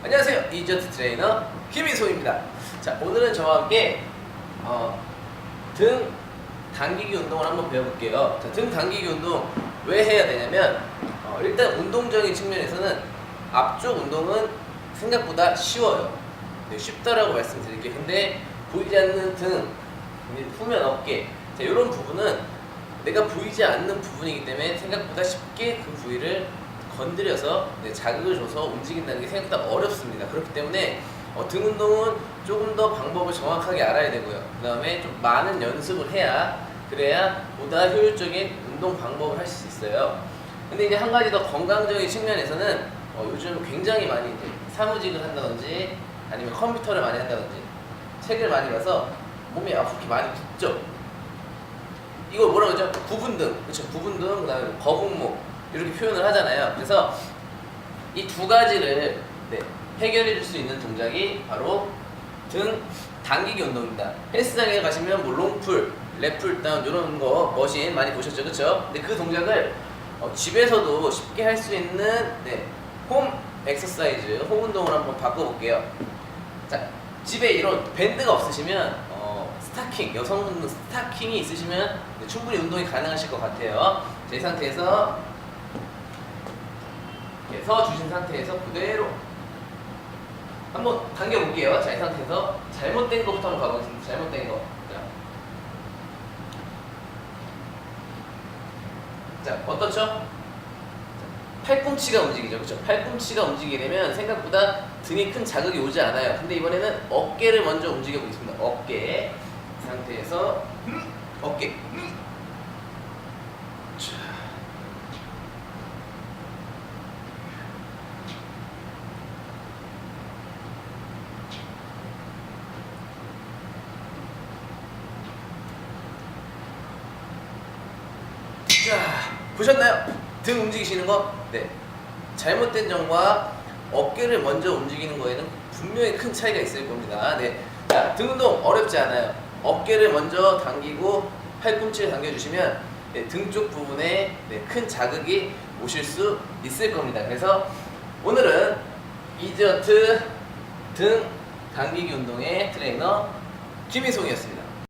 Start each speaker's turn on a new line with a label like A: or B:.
A: 안녕하세요. 이저트 트레이너 김희소입니다. 자 오늘은 저와 함께 어, 등 당기기 운동을 한번 배워볼게요. 자, 등 당기기 운동 왜 해야 되냐면 어, 일단 운동적인 측면에서는 앞쪽 운동은 생각보다 쉬워요. 네, 쉽다라고 말씀드릴게요. 근데 보이지 않는 등 후면 어깨 자, 이런 부분은 내가 보이지 않는 부분이기 때문에 생각보다 쉽게 그 부위를 건드려서 네, 자극을 줘서 움직인다는 게 생각보다 어렵습니다. 그렇기 때문에 어, 등 운동은 조금 더 방법을 정확하게 알아야 되고요. 그 다음에 좀 많은 연습을 해야 그래야 보다 효율적인 운동 방법을 할 수 있어요. 근데 이제 한 가지 더 건강적인 측면에서는 어, 요즘 굉장히 많이 이제 사무직을 한다든지 아니면 컴퓨터를 많이 한다든지 책을 많이 봐서 몸이 아프게 많이 붓죠. 이걸 뭐라고 하죠? 구분등, 그렇죠? 구분등, 그다음에 거북목 이렇게 표현을 하잖아요. 그래서 이 두 가지를 네, 해결해 줄 수 있는 동작이 바로 등 당기기 운동입니다. 헬스장에 가시면 뭐 롱풀, 랩풀 다운 이런 거 머신 많이 보셨죠, 그렇죠? 근데 그 동작을 어, 집에서도 쉽게 할 수 있는 네, 홈 엑서사이즈, 홈 운동을 한번 바꿔볼게요. 자, 집에 이런 밴드가 없으시면 어, 스타킹, 여성분 스타킹이 있으시면 네, 충분히 운동이 가능하실 것 같아요. 자, 이 상태에서 이렇게 서 주신 상태에서 그대로 한번 당겨 볼게요. 자, 이 상태에서 잘못된 것부터 한번 가보겠습니다. 잘못된 거. 자, 자 어떻죠? 팔꿈치가 움직이죠. 그렇죠? 팔꿈치가 움직이게 되면 생각보다 등에 큰 자극이 오지 않아요. 근데 이번에는 어깨를 먼저 움직여 보겠습니다. 어깨. 이 상태에서 어깨. 자. 자, 보셨나요? 등 움직이시는 거? 네. 잘못된 점과 어깨를 먼저 움직이는 거에는 분명히 큰 차이가 있을 겁니다. 네. 자, 등 운동 어렵지 않아요. 어깨를 먼저 당기고 팔꿈치를 당겨주시면 네, 등쪽 부분에 네, 큰 자극이 오실 수 있을 겁니다. 그래서 오늘은 이저트 등 당기기 운동의 트레이너 김희송이었습니다.